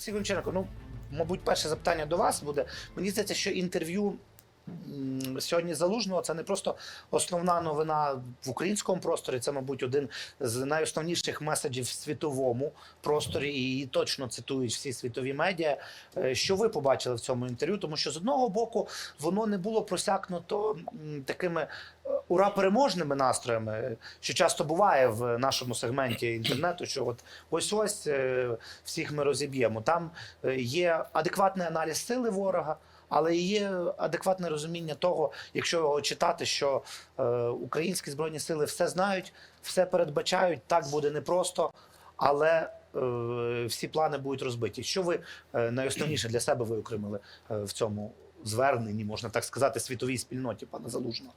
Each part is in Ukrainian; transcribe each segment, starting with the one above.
Олексій Гончаренко, ну, мабуть, перше запитання до вас буде. Мені здається, що інтерв'ю сьогодні залужного це не просто основна новина в українському просторі. Це, мабуть, один з найосновніших меседжів в світовому просторі, і точно цитують всі світові медіа. Е, Що ви побачили в цьому інтерв'ю? Тому що з одного боку воно не було просякнуто такими е, ура переможними настроями, що часто буває в нашому сегменті інтернету. Що от ось ось е, всіх ми розіб'ємо. Там е, є адекватний аналіз сили ворога. Але є адекватне розуміння того, якщо його читати, що е, українські збройні сили все знають, все передбачають. Так буде непросто, але е, всі плани будуть розбиті. Що ви е, найосновніше для себе виокремили е, в цьому зверненні, можна так сказати, світовій спільноті, пане Залужного?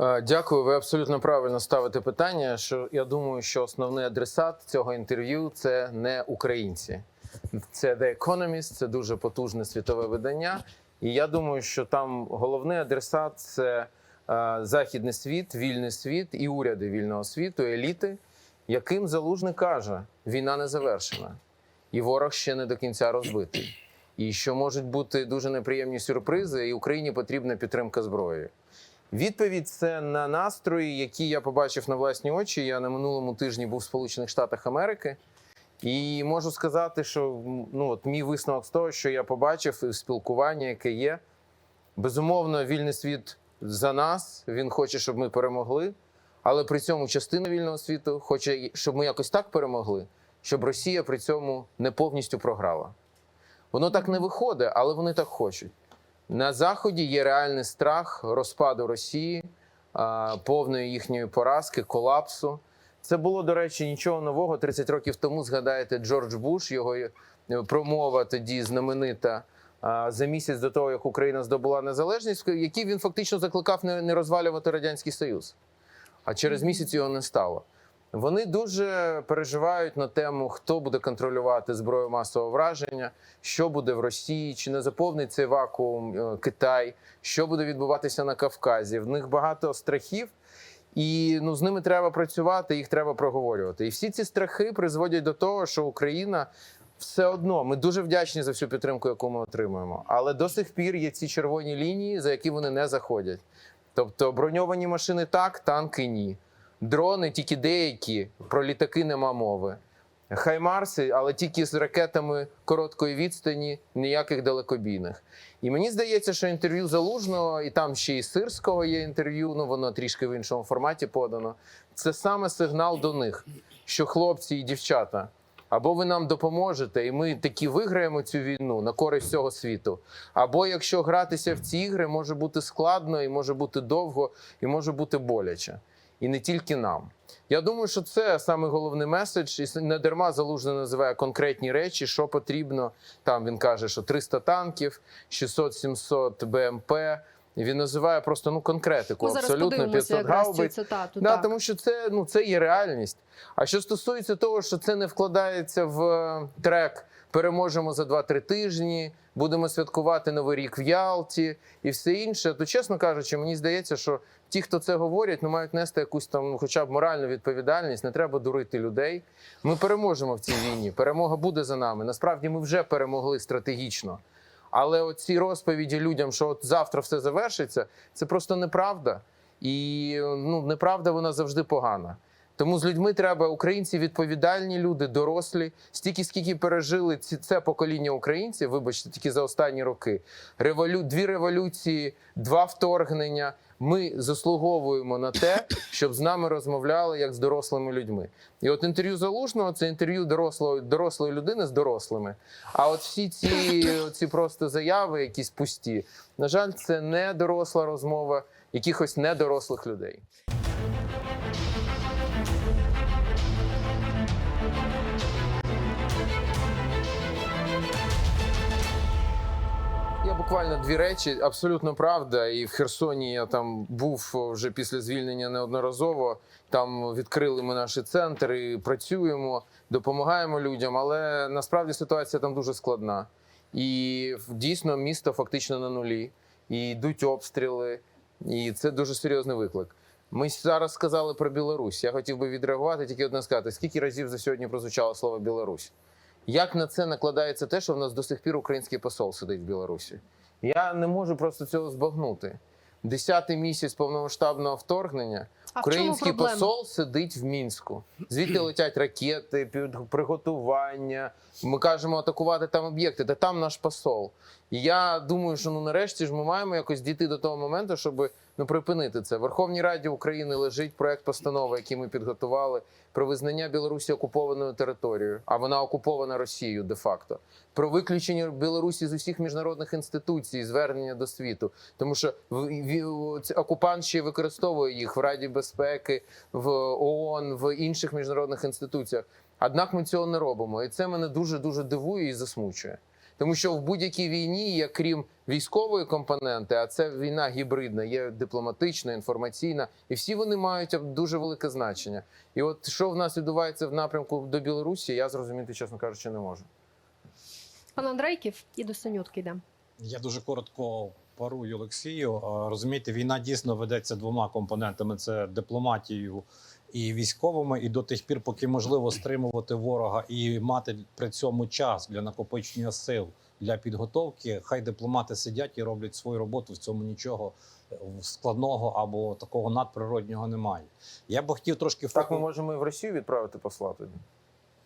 Е, Дякую, ви абсолютно правильно ставите питання. Що я думаю, що основний адресат цього інтерв'ю це не українці, це The Economist, це дуже потужне світове видання. І я думаю, що там головний адресат це е, західний світ, вільний світ і уряди вільного світу, еліти, яким залужний каже, війна не завершена, і ворог ще не до кінця розбитий. І що можуть бути дуже неприємні сюрпризи, і Україні потрібна підтримка зброєю. Відповідь це на настрої, які я побачив на власні очі. Я на минулому тижні був в Сполучених Штатах Америки, і можу сказати, що ну от мій висновок з того, що я побачив і спілкування, яке є. Безумовно, вільний світ за нас. Він хоче, щоб ми перемогли. Але при цьому частина вільного світу хоче, щоб ми якось так перемогли, щоб Росія при цьому не повністю програла. Воно так не виходить, але вони так хочуть. На заході є реальний страх розпаду Росії, повної їхньої поразки, колапсу. Це було, до речі, нічого нового. 30 років тому згадаєте Джордж Буш, його е, промова тоді знаменита за місяць до того, як Україна здобула незалежність, в якій він фактично закликав не розвалювати радянський союз. А через місяць його не стало. Вони дуже переживають на тему, хто буде контролювати зброю масового враження, що буде в Росії, чи не заповнить цей вакуум е, Китай, що буде відбуватися на Кавказі. В них багато страхів, і ну з ними треба працювати, їх треба проговорювати. І всі ці страхи призводять до того, що Україна все одно ми дуже вдячні за всю підтримку, яку ми отримуємо. Але до сих пір є ці червоні лінії, за які вони не заходять. Тобто броньовані машини так, танки ні. Дрони тільки деякі, про літаки нема мови. Хаймарси, але тільки з ракетами короткої відстані, ніяких далекобійних. І мені здається, що інтерв'ю залужного, і там ще і сирського є інтерв'ю, ну воно трішки в іншому форматі подано. Це саме сигнал до них, що хлопці і дівчата, або ви нам допоможете, і ми таки виграємо цю війну на користь всього світу. Або якщо гратися в ці ігри, може бути складно, і може бути довго, і може бути боляче. І не тільки нам. Я думаю, що це саме головний меседж, і не дарма залужний називає конкретні речі, що потрібно. Там він каже, що 300 танків, 600-700 БМП. Він називає просто ну конкретику. Ми зараз абсолютно подивимося 500 гаубиць. цитату. Да, так. тому що це ну це є реальність. А що стосується того, що це не вкладається в е, трек переможемо за 2-3 тижні, будемо святкувати новий рік в Ялті і все інше, то чесно кажучи, мені здається, що ті, хто це говорять, ну мають нести якусь там, ну, хоча б моральну відповідальність. Не треба дурити людей. Ми переможемо в цій війні. Перемога буде за нами. Насправді ми вже перемогли стратегічно. Але оці розповіді людям, що от завтра все завершиться, це просто неправда. І ну, неправда вона завжди погана. Тому з людьми треба українці відповідальні люди, дорослі, стільки скільки пережили ці це покоління українців, вибачте, тільки за останні роки. Револю... Дві революції, два вторгнення. Ми заслуговуємо на те, щоб з нами розмовляли як з дорослими людьми. І от інтерв'ю залужного це інтерв'ю дорослої, дорослої людини з дорослими. А от всі ці, ці просто заяви, якісь пусті, на жаль, це не доросла розмова якихось недорослих людей. Буквально дві речі. Абсолютно правда. І в Херсоні я там був вже після звільнення неодноразово. Там відкрили ми наші центри, працюємо, допомагаємо людям. Але насправді ситуація там дуже складна. І дійсно місто фактично на нулі. І йдуть обстріли, і це дуже серйозний виклик. Ми зараз сказали про Білорусь. Я хотів би відреагувати, тільки одне сказати: скільки разів за сьогодні прозвучало слово Білорусь? Як на це накладається те, що в нас до сих пір український посол сидить в Білорусі? Я не можу просто цього збагнути. Десятий місяць повномасштабного вторгнення А український посол сидить в мінську. Звідти летять ракети, приготування. Ми кажемо атакувати там об'єкти, де там наш посол. І я думаю, що ну нарешті ж ми маємо якось дійти до того моменту, щоб ну припинити це. В Верховній Раді України лежить проект постанови, який ми підготували про визнання Білорусі окупованою територією, а вона окупована Росією де-факто. Про виключення Білорусі з усіх міжнародних інституцій, звернення до світу, тому що в- окупант ще використовує їх в Раді безпеки, в ООН, в інших міжнародних інституціях. Однак ми цього не робимо, і це мене дуже дуже дивує і засмучує. Тому що в будь-якій війні є крім військової компоненти, а це війна гібридна, є дипломатична, інформаційна, і всі вони мають дуже велике значення. І от що в нас відбувається в напрямку до Білорусі, я зрозуміти, чесно кажучи, не можу. Пан Андрейків і до Санютки йдемо. Я дуже коротко парую Олексію. Розумієте, війна дійсно ведеться двома компонентами: це дипломатією і військовими. І до тих пір, поки можливо стримувати ворога і мати при цьому час для накопичення сил для підготовки, хай дипломати сидять і роблять свою роботу. В цьому нічого е, складного або такого надприроднього немає. Я б хотів трошки Так ми можемо і в Росію відправити посла тоді.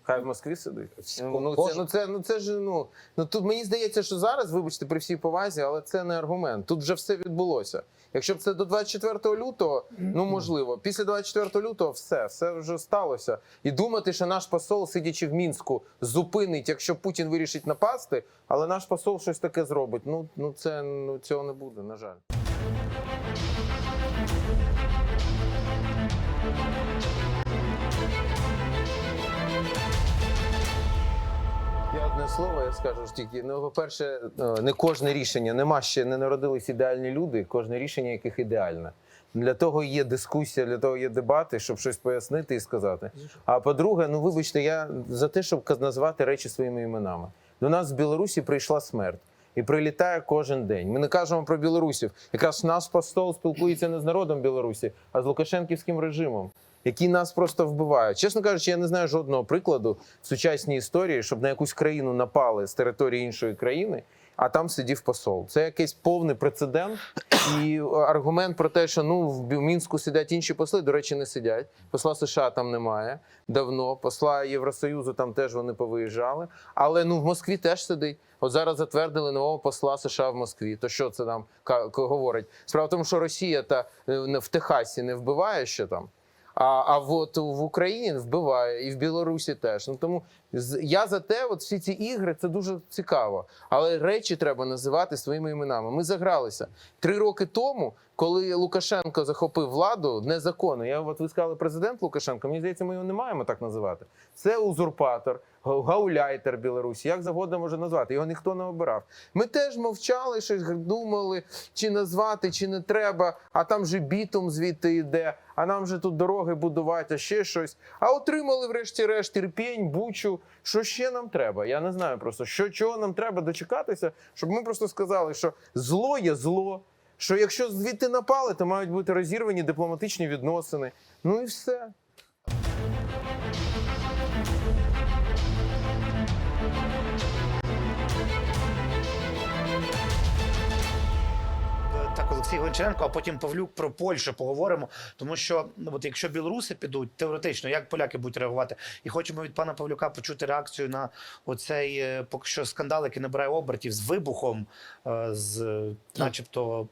Хай в Москві сидить. Ну, ну, це, ну, це, ну, це ж ну, ну тут мені здається, що зараз, вибачте, при всій повазі, але це не аргумент. Тут вже все відбулося. Якщо б це до 24 лютого, ну можливо, після 24 лютого все, все вже сталося. І думати, що наш посол, сидячи в мінську, зупинить, якщо Путін вирішить напасти, але наш посол щось таке зробить. Ну, ну це ну цього не буде, на жаль. Я одне слово, я скажу ж тільки. Ну, по-перше, е, не кожне рішення, нема ще не народились ідеальні люди, кожне рішення, яких ідеальне. Для того є дискусія, для того є дебати, щоб щось пояснити і сказати. А по-друге, ну вибачте, я за те, щоб назвати речі своїми іменами. До нас з Білорусі прийшла смерть. І прилітає кожен день. Ми не кажемо про білорусів. Якраз наш посол спілкується не з народом Білорусі, а з Лукашенківським режимом, який нас просто вбиває. Чесно кажучи, я не знаю жодного прикладу в сучасній історії, щоб на якусь країну напали з території іншої країни, а там сидів посол. Це якийсь повний прецедент. І аргумент про те, що ну в Мінську сидять інші посли, до речі, не сидять. Посла США там немає давно. Посла Євросоюзу там теж вони повиїжджали. Але ну в Москві теж сидить. От зараз затвердили нового посла США в Москві. То що це нам говорить? Справа в тому, що Росія та е, в Техасі не вбиває ще там. А, а от в Україні вбиває і в Білорусі теж. Ну тому я за те, от всі ці ігри це дуже цікаво. Але речі треба називати своїми іменами. Ми загралися три роки тому, коли Лукашенко захопив владу незаконно. Я от ви сказали президент Лукашенко. Мені здається, ми його не маємо так називати. Це узурпатор, гауляйтер Білорусі. Як завгодно може назвати. Його ніхто не обирав. Ми теж мовчали, щось думали, чи назвати, чи не треба. А там же бітум звідти йде. А нам же тут дороги будувати, а ще щось. А отримали, врешті-решт, терпінь, бучу. Що ще нам треба? Я не знаю просто, що чого нам треба дочекатися, щоб ми просто сказали, що зло є зло. Що якщо звідти напали, то мають бути розірвані дипломатичні відносини. Ну і все. Олексій Гончаренко, а потім Павлюк про Польщу поговоримо. Тому що ну, от якщо білоруси підуть, теоретично, як поляки будуть реагувати? І хочемо від пана Павлюка почути реакцію на оцей е, поки що скандал, який набирає обертів з вибухом, е, з начебто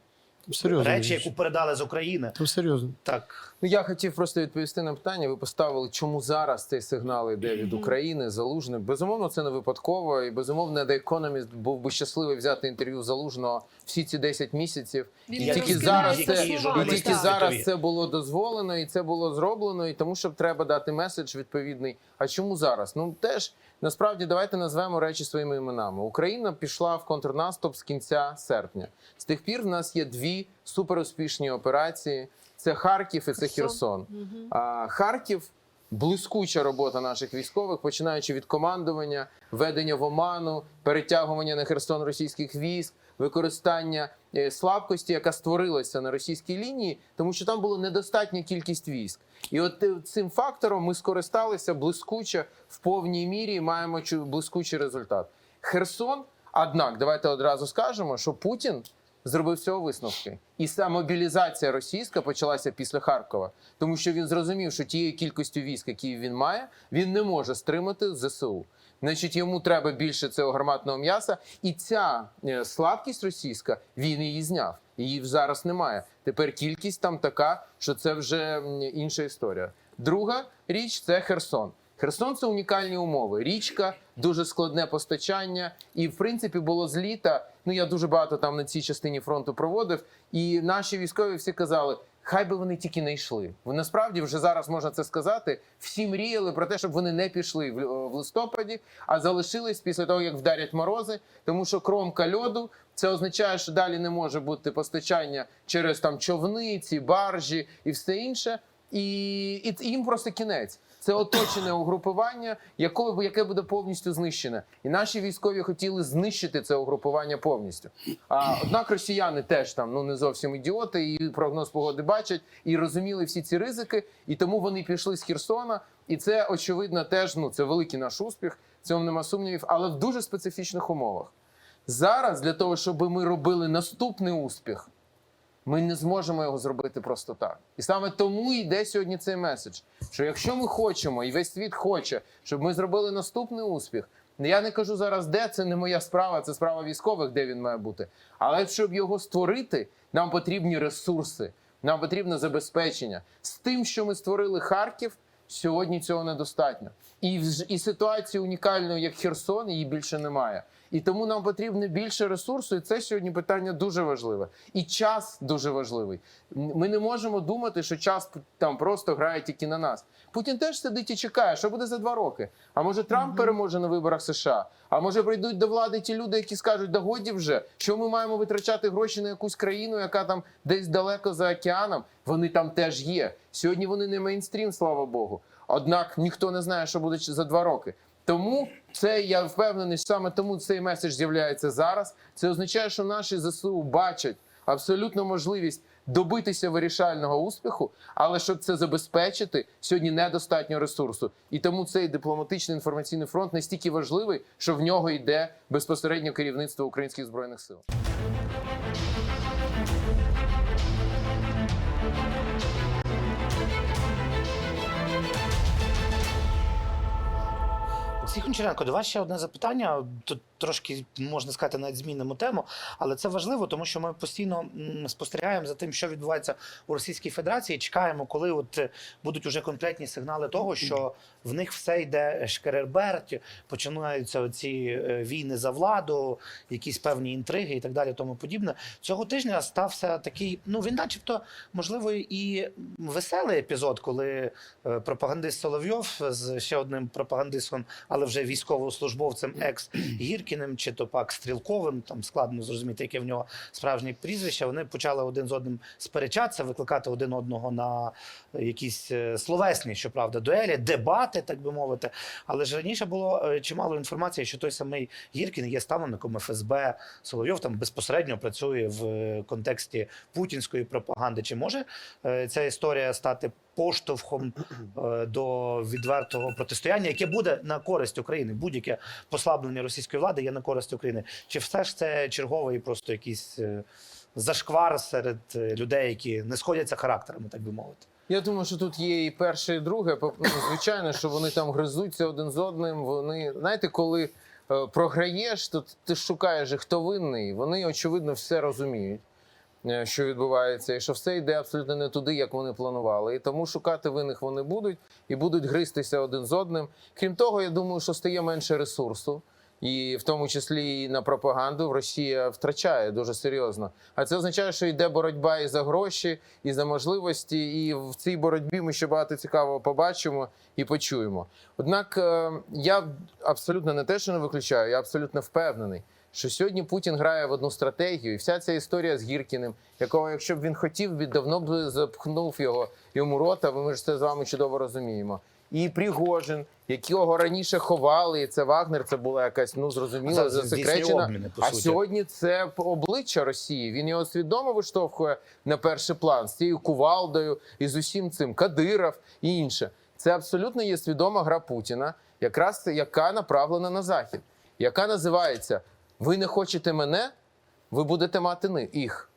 Серйозно. речі, яку передали з України. Там серйозно. Так, Ну, я хотів просто відповісти на питання. Ви поставили, чому зараз цей сигнал йде від України залужний. Безумовно, це не випадково, і безумовно, The Economist був би щасливий взяти інтерв'ю залужного всі ці 10 місяців. І не тільки зараз це і тільки зараз це було дозволено, і це було зроблено, і тому що треба дати меседж відповідний. А чому зараз? Ну теж насправді давайте назвемо речі своїми іменами. Україна пішла в контрнаступ з кінця серпня. З тих пір в нас є дві суперуспішні операції: це Харків і це Херсон. А, Харків Блискуча робота наших військових, починаючи від командування, ведення в оману, перетягування на Херсон російських військ, використання е, слабкості, яка створилася на російській лінії, тому що там була недостатня кількість військ. І от е, цим фактором ми скористалися блискуче в повній мірі і маємо блискучий результат. Херсон, однак, давайте одразу скажемо, що Путін зробив цього висновки. І ця мобілізація російська почалася після Харкова, тому що він зрозумів, що тією кількістю військ, які він має, він не може стримати ЗСУ. Значить, йому треба більше цього гарматного м'яса, і ця е, слабкість російська він її зняв. Її зараз немає. Тепер кількість там така, що це вже інша історія. Друга річ це Херсон. Херсон це унікальні умови. Річка, дуже складне постачання, і в принципі було з літа. Ну я дуже багато там на цій частині фронту проводив. І наші військові всі казали. Хай би вони тільки не йшли. Вони насправді вже зараз можна це сказати. Всі мріяли про те, щоб вони не пішли в, в листопаді, а залишились після того, як вдарять морози, тому що кромка льоду це означає, що далі не може бути постачання через там човни, ці баржі і все інше. І, і їм просто кінець. Це оточене угрупування, якого яке буде повністю знищене. І наші військові хотіли знищити це угрупування повністю. А однак росіяни теж там ну не зовсім ідіоти, і прогноз погоди бачать, і розуміли всі ці ризики, і тому вони пішли з Херсона. І це очевидно теж ну це великий наш успіх. Цьому нема сумнівів, але в дуже специфічних умовах. Зараз для того, щоб ми робили наступний успіх, ми не зможемо його зробити просто так. І саме тому йде сьогодні цей меседж: що якщо ми хочемо, і весь світ хоче, щоб ми зробили наступний успіх. Я не кажу зараз, де це не моя справа, це справа військових, де він має бути. Але щоб його створити, нам потрібні ресурси, нам потрібне забезпечення. З тим, що ми створили Харків, сьогодні цього недостатньо. І, і ситуації унікальної, як Херсон, її більше немає. І тому нам потрібно більше ресурсу, і це сьогодні питання дуже важливе. І час дуже важливий. Ми не можемо думати, що час там просто грає тільки на нас. Путін теж сидить і чекає, що буде за два роки. А може Трамп переможе на виборах США? А може прийдуть до влади ті люди, які скажуть, да годі вже, що ми маємо витрачати гроші на якусь країну, яка там десь далеко за океаном. Вони там теж є. Сьогодні вони не мейнстрім, слава Богу. Однак ніхто не знає, що буде за два роки. Тому це я впевнений, саме тому цей меседж з'являється зараз. Це означає, що наші ЗСУ бачать абсолютно можливість добитися вирішального успіху, але щоб це забезпечити, сьогодні недостатньо ресурсу. І тому цей дипломатичний інформаційний фронт настільки важливий, що в нього йде безпосередньо керівництво українських збройних сил. Олексій Гончаренко, до вас ще одне запитання. Тут трошки можна сказати, навіть змінимо тему, але це важливо, тому що ми постійно спостерігаємо за тим, що відбувається у Російській Федерації. Чекаємо, коли от е, будуть уже конкретні сигнали того, що в них все йде шкерерберть, починаються ці війни за владу, якісь певні інтриги і так далі, тому подібне. Цього тижня стався такий, ну він, начебто, можливо, і веселий епізод, коли е, пропагандист Соловйов з ще одним пропагандистом, але вже військовослужбовцем екс Гіркіним чи то пак Стрілковим, там складно зрозуміти, яке в нього справжнє прізвище. Вони почали один з одним сперечатися, викликати один одного на якісь е, словесні, щоправда, дуелі, дебати, так би мовити. Але ж раніше було е, чимало інформації, що той самий Гіркін є ставленником ФСБ. Соловйов там безпосередньо працює в е, контексті путінської пропаганди. Чи може ця історія стати поштовхом е, до відвертого протистояння, яке буде на користь України? Будь-яке послаблення російської влади є на користь України. Чи все ж це черговий просто якийсь е, зашквар серед е, людей, які не сходяться характерами, так би мовити? Я думаю, що тут є і перше, і друге. Ну, Звичайно, що вони там гризуться один з одним. Вони знаєте, коли програєш, то ти шукаєш, хто винний. Вони очевидно все розуміють, що відбувається, і що все йде абсолютно не туди, як вони планували. І тому шукати винних вони будуть і будуть гристися один з одним. Крім того, я думаю, що стає менше ресурсу. І в тому числі і на пропаганду Росія втрачає дуже серйозно. А це означає, що йде боротьба і за гроші, і за можливості. І в цій боротьбі ми ще багато цікавого побачимо і почуємо. Однак е, я абсолютно не те, що не виключаю, я абсолютно впевнений, що сьогодні Путін грає в одну стратегію, і вся ця історія з Гіркіним, якого, якщо б він хотів, би давно б запхнув його йому рота. Ми ж це з вами чудово розуміємо. і Пригожин, якого раніше ховали, і це Вагнер, це була якась ну здійснює засекречена. обміни, а суті. сьогодні це обличчя Росії. Він його свідомо виштовхує на перший план з цією кувалдою і з усім цим Кадиров і інше. Це абсолютно є свідома гра Путіна, якраз яка направлена на захід, яка називається Ви не хочете мене, ви будете мати їх.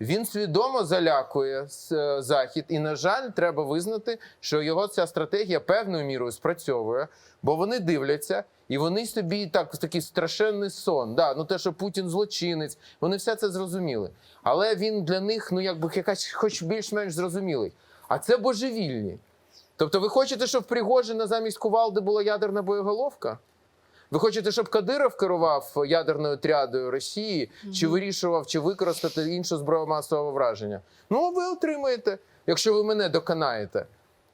Він свідомо залякує е, захід, і на жаль, треба визнати, що його ця стратегія певною мірою спрацьовує, бо вони дивляться і вони собі так такий страшенний сон. Да, ну те, що Путін злочинець, вони все це зрозуміли. Але він для них, ну якби якась, хоч більш-менш зрозумілий. А це божевільні. Тобто, ви хочете, щоб в Пригожина замість кувалди була ядерна боєголовка? Ви хочете, щоб Кадиров керував ядерною трядою Росії, чи вирішував, чи використати іншу зброю масового враження? Ну, ви отримаєте, якщо ви мене доконаєте.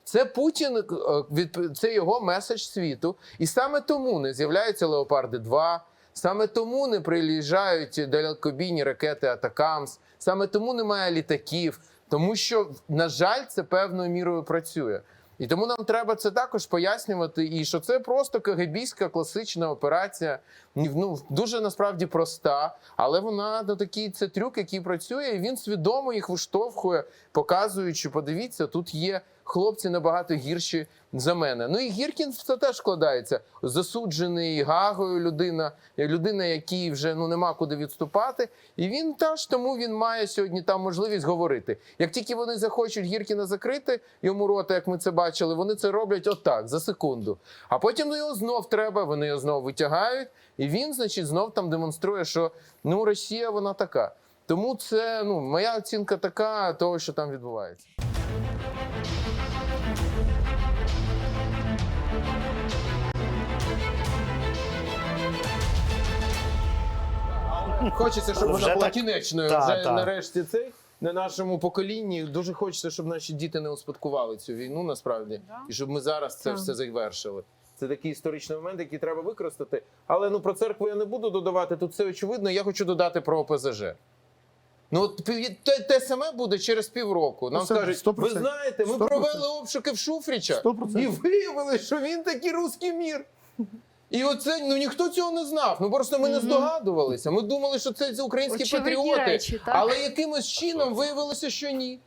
Це Путін, е, від- це його меседж світу. І саме тому не з'являються Леопарди 2, саме тому не приїжджають далекобійні ракети Атакамс, саме тому немає літаків, тому що, на жаль, це певною мірою працює. І тому нам треба це також пояснювати, і що це просто КГБійська класична операція, ну дуже насправді проста, але вона ну, такий це трюк, який працює, і він свідомо їх виштовхує, показуючи, подивіться, тут є хлопці набагато гірші за мене. Ну і Гіркін це теж складається. Засуджений Гагою людина, людина, якій вже ну нема куди відступати. І він теж тому він має сьогодні там можливість говорити. Як тільки вони захочуть Гіркіна закрити йому рота, як ми це бачили, вони це роблять отак за секунду. А потім ну, його знов треба, вони його знов витягають, і він, значить, знов там демонструє, що ну Росія вона така. Тому це ну моя оцінка така того, що там відбувається. Хочеться, щоб Вже вона була так? кінечною. Та, вже та. нарешті цей на нашому поколінні. Дуже хочеться, щоб наші діти не успадкували цю війну насправді, і щоб ми зараз це все завершили. Це такий історичний момент, який треба використати. Але ну про церкву я не буду додавати. Тут все очевидно. Я хочу додати про ОПЗЖ. Ну, от те, те саме буде через півроку. Нам Ну, це скажуть, 100%. ви знаєте, ми 100%. провели обшуки в Шуфріча 100%. і виявили, що він такий русський мір. І оце ну ніхто цього не знав. Ну просто ми не здогадувалися. Ми думали, що це українські Очевидні патріоти, речі, так? але якимось чином виявилося, що ні.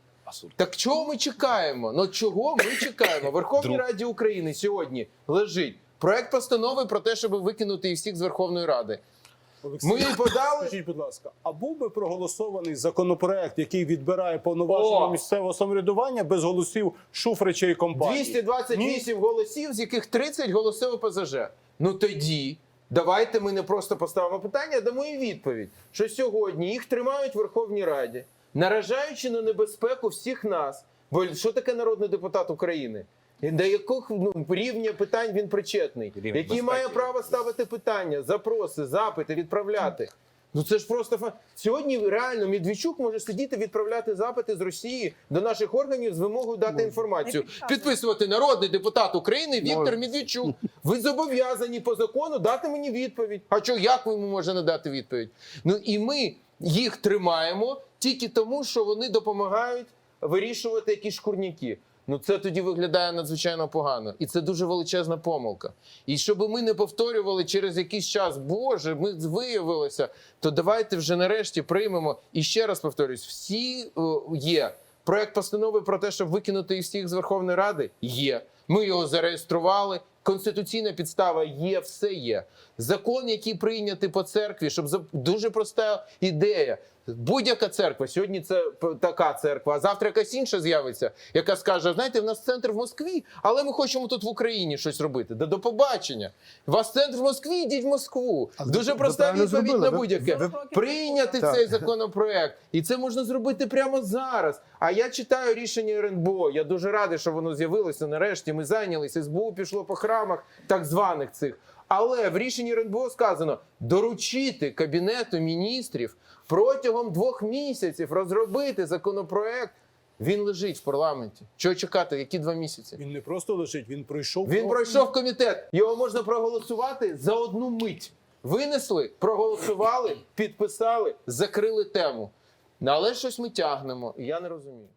Так чого ми чекаємо? Ну чого ми чекаємо? Верховній Раді України сьогодні лежить проект постанови про те, щоб викинути їх всіх з Верховної Ради. Олексій, Ми подали. скажіть, будь ласка, а був би проголосований законопроект, який відбирає повноваження О! місцевого самоврядування без голосів Шуфрича і компанії? 228 голосів, з яких 30 голосів ОПЗЖ. Ну тоді давайте ми не просто поставимо питання, а дамо і відповідь, що сьогодні їх тримають в Верховній Раді, наражаючи на небезпеку всіх нас. Бо що таке народний депутат України? До яких ну, рівня питань він причетний, Рівень який безпеки. має право ставити питання, запроси, запити, відправляти. Ну це ж просто фа- сьогодні реально Медведчук може сидіти відправляти запити з Росії до наших органів з вимогою дати інформацію. Підписувати народний депутат України Віктор Може. Медведчук. Ви зобов'язані по закону дати мені відповідь. А що як ви може не дати відповідь? Ну і ми їх тримаємо тільки тому, що вони допомагають вирішувати якісь шкурняки. Ну це тоді виглядає надзвичайно погано, і це дуже величезна помилка. І щоб ми не повторювали через якийсь час, Боже, ми виявилося, то давайте вже нарешті приймемо. І ще раз повторюсь: всі о, є. Проект постанови про те, щоб викинути їх всіх з Верховної Ради, є. Ми його зареєстрували. Конституційна підстава є, все є. Закон, який прийнятий по церкві, щоб дуже проста ідея. Будь-яка церква, сьогодні це така церква, а завтра якась інша з'явиться, яка скаже: знаєте, в нас центр в Москві, але ми хочемо тут в Україні щось робити. Да до побачення. У вас центр в Москві, йдіть в Москву. А Дуже проста відповідь на будь-яке. ви- Прийняти Так. цей законопроект, і це можна зробити прямо зараз. А я читаю рішення РНБО. Я дуже радий, що воно з'явилося. Нарешті ми зайнялися. СБУ пішло по храмах так званих цих. Але в рішенні РНБО сказано доручити кабінету міністрів протягом двох місяців розробити законопроект. Він лежить в парламенті. Чого чекати? Які два місяці? Він не просто лежить, він пройшов. Він пройшов комітет. Його можна проголосувати за одну мить. Винесли, проголосували, підписали, закрили тему. Але щось ми тягнемо, і я не розумію.